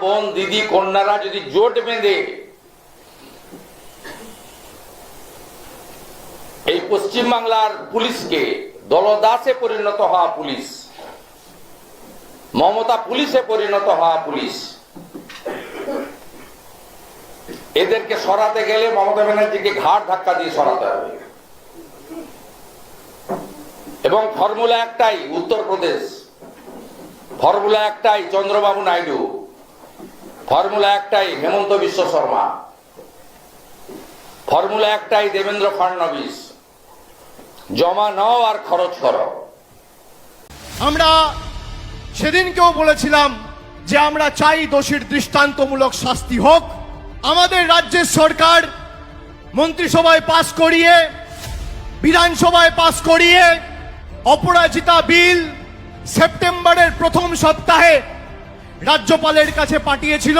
বোন, দিদি, কন্যারা যদি জোট বেঁধে এই পশ্চিমবাংলার পুলিশকে দলদাসে পরিণত হওয়া পুলিশ, মমতা পুলিশে পরিণত হওয়া পুলিশ, এদেরকে সরাতে গেলে মমতা ব্যানার্জিকে ঘাট ধাক্কা দিয়ে সরাতে হবে। এবং ফর্মুলা একটাই, উত্তরপ্রদেশ। ফর্মুলা একটাই, চন্দ্রবাবু নাইডু। ফর্মুলা একটাই, হেমন্ত বিশ্ব শর্মা। ফর্মুলা একটাই, দেবেন্দ্র ফডনবিস। জমা নাও আর খরচ করো। আমরা সেদিনকেও বলেছিলাম যে আমরা চাই দোষীর দৃষ্টান্তমূলক শাস্তি হোক। আমাদের রাজ্যের সরকার মন্ত্রিসভায় পাশ করিয়ে, বিধানসভায় পাশ করিয়ে, অপরাজিতা বিল সেপ্টেম্বরের প্রথম সপ্তাহে রাজ্যপালের কাছে পাঠিয়েছিল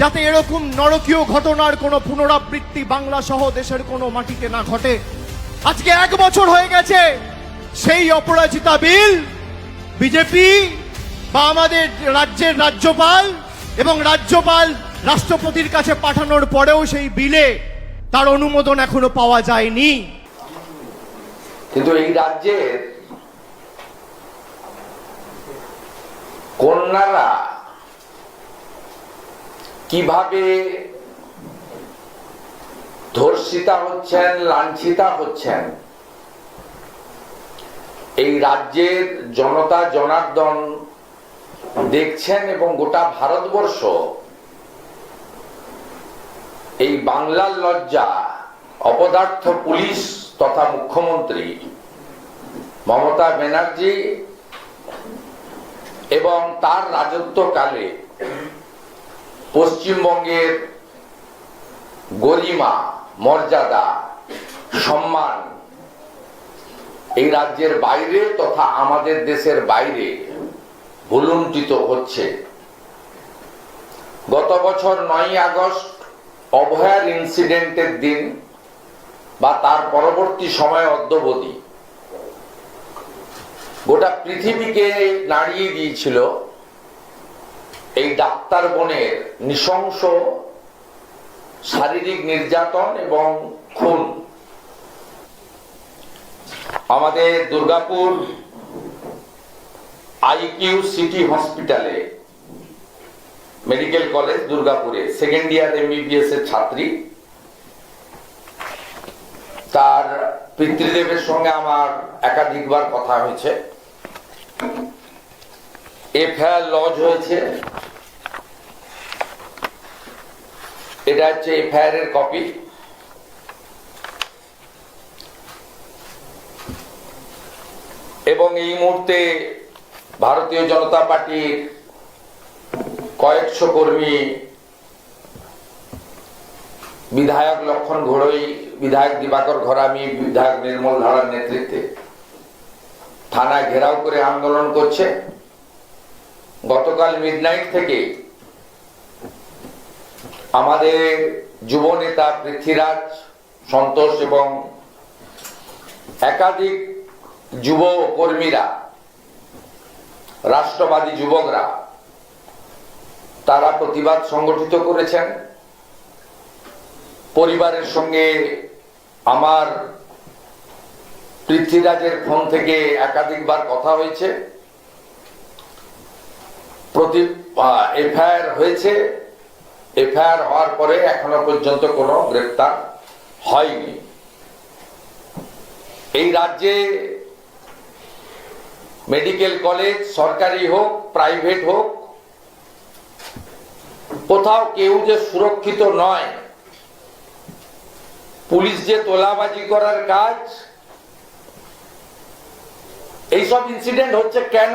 যাতে এরকম নরকীয় ঘটনার কোনো পুনরাবৃত্তি বাংলা সহ দেশের কোনো মাটিতে না ঘটে। আজকে এক বছর হয়ে গেছে, সেই অপরাজিতা বিল বিজেপি বা আমাদের রাজ্যের রাজ্যপাল এবং রাজ্যপাল রাষ্ট্রপতির কাছে পাঠানোর পরেও সেই বিলে তার অনুমোদন এখনও পাওয়া যায়নি। কিন্তু এই রাজ্যের কন্যারা কীভাবে ধর্ষিতা হচ্ছেন, লাঞ্ছিতা হচ্ছেন? এই রাজ্যের জনতা, জনার্দন দেখছেন এবং গোটা ভারতবর্ষ এই বাংলার লজ্জা, অপদার্থ পুলিশ তথা মুখ্যমন্ত্রী মমতা ব্যানার্জি এবং তার রাজত্বকালে পশ্চিমবঙ্গের গরিমা, মর্যাদা, সম্মান এই রাজ্যের বাইরে তথা আমাদের দেশের বাইরে ভুলুণ্ঠিত হচ্ছে। গত বছর নয় আগস্ট অভয়ার ইনসিডেন্টের দিন বা তার পরবর্তী সময় অদ্যবধি। গোটা পৃথিবীকে নাড়িয়ে দিয়েছিল এই ডাক্তার বোনের নৃশংস শারীরিক নির্যাতন এবং খুন। আমাদের দুর্গাপুর আইকিউ সিটি হসপিটালে মেডিকেল কলেজ দুর্গাপুরে, সেকেন্ড ইয়ার এমবিবিএস এর ছাত্রী। তার পিতৃদেবের সঙ্গে আমার একাধিকবার কথা হয়েছে। এফআইআর লজ হয়েছে। এটা হচ্ছে এফআইআর এর কপি এবং এই মুহূর্তে ভারতীয় জনতা পার্টির কয়েকশো কর্মী, বিধায়ক লক্ষণ ঘোড়ই, বিধায়ক দিবাকর ঘরামি, বিধায়ক নির্মল ধারার নেতৃত্বে থানায় ঘেরাও করে আন্দোলন করছে। গতকাল মিডনাইট থেকে আমাদের যুব নেতা পৃথ্বীরাজ সন্তোষ এবং একাধিক যুব কর্মীরা, রাষ্ট্রবাদী যুবকরা, তারা প্রতিবাদ সংগঠিত করেছেন। পরিবারের সঙ্গে আমার পৃথ্বীরাজের ফোন থেকে একাধিকবার কথা হয়েছে। প্রতি এফআইআর হয়েছে। এফআইআর হওয়ার পরে এখনও পর্যন্ত কোনো গ্রেপ্তার হয়নি। এই রাজ্যে মেডিকেল কলেজ, সরকারি হোক, প্রাইভেট হোক, কোথাও কেউ যে সুরক্ষিত নয়, পুলিশ যে তোলাবাজি করার কাজ, এইসব ইনসিডেন্ট হচ্ছে কেন?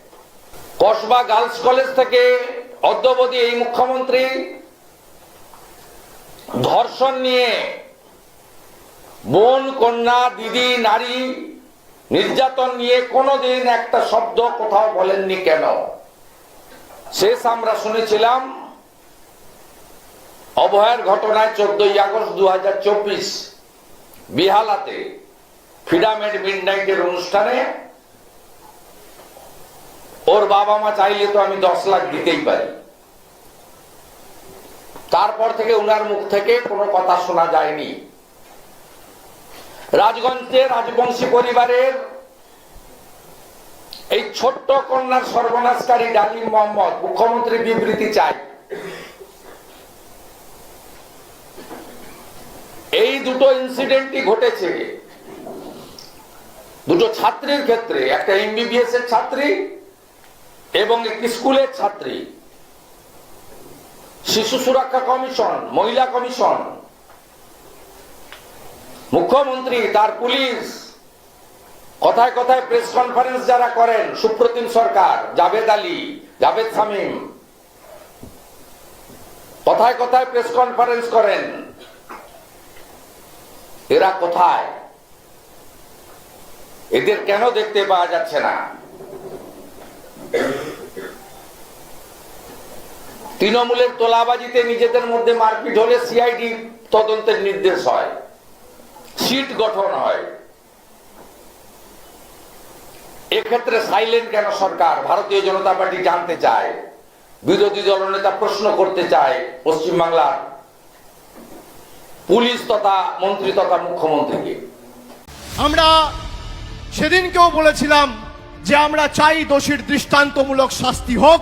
কসবা গার্লস কলেজ থেকে অদ্যবধি এই মুখ্যমন্ত্রী ধর্ষণ নিয়ে বোন, কন্যা, দিদি, নারী নির্যাতন নিয়ে কোনোদিন একটা শব্দ কোথাও বলেননি কেন? শেষ আমরা শুনেছিলাম অভয়ের ঘটনায় চোদ্দই আগস্ট দু হাজার চব্বিশ বিহালাতে ফিডামেড মিডনাইটের অনুষ্ঠানে ওর বাবা মা চাইলে তো আমি দশ লাখ দিতেই পারি। তারপর থেকে উনার মুখ থেকে কোনো কথা শোনা যায়নি। রাজগঞ্জে রাজবংশী পরিবারের এই ছোট্ট কন্যার সর্বনাশকারী ডালিম মোহাম্মদ মুখ্যমন্ত্রী বিবৃতি চাই। এই দুটো ইনসিডেন্টই ঘটেছে। দুটো ছাত্রীর ক্ষেত্রে, একটা এমবিবিএস এর ছাত্রী এবং একটি স্কুলের ছাত্রী, শিশু সুরক্ষা কমিশন, মহিলা কমিশন, মুখ্যমন্ত্রী, তার পুলিশ, কথায় কথায় প্রেস কনফারেন্স যারা করেন, সুপ্রতিম সরকার, জাভেদ আলী, জাভেদ শামীম, কথায় কথায় প্রেস কনফারেন্স করেন, এরা কোথায়? এদের কেন দেখতে পাওয়া যাচ্ছে না? তৃণমূলের তোলাবাজিতে নিজেদের মধ্যে মারপিট হলে সিআইডি তদন্তের নির্দেশ হয়। সিট গঠন হয়। এক্ষেত্রে সাইলেন্ট কেন সরকার? ভারতীয় জনতা পার্টি জানতে চায়। বিরোধী দলনেতা প্রশ্ন করতে চায় পশ্চিমবাংলার পুলিশ তথা মন্ত্রী তথা মুখ্যমন্ত্রীকে। আমরা সেদিনকেও বলেছিলাম যে আমরা চাই দোষীর দৃষ্টান্তমূলক শাস্তি হোক।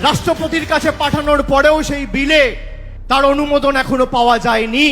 রাষ্ট্রপতির কাছে পাঠানোর পরেও সেই বিলে তার অনুমোদন এখনও পাওয়া যায়নি।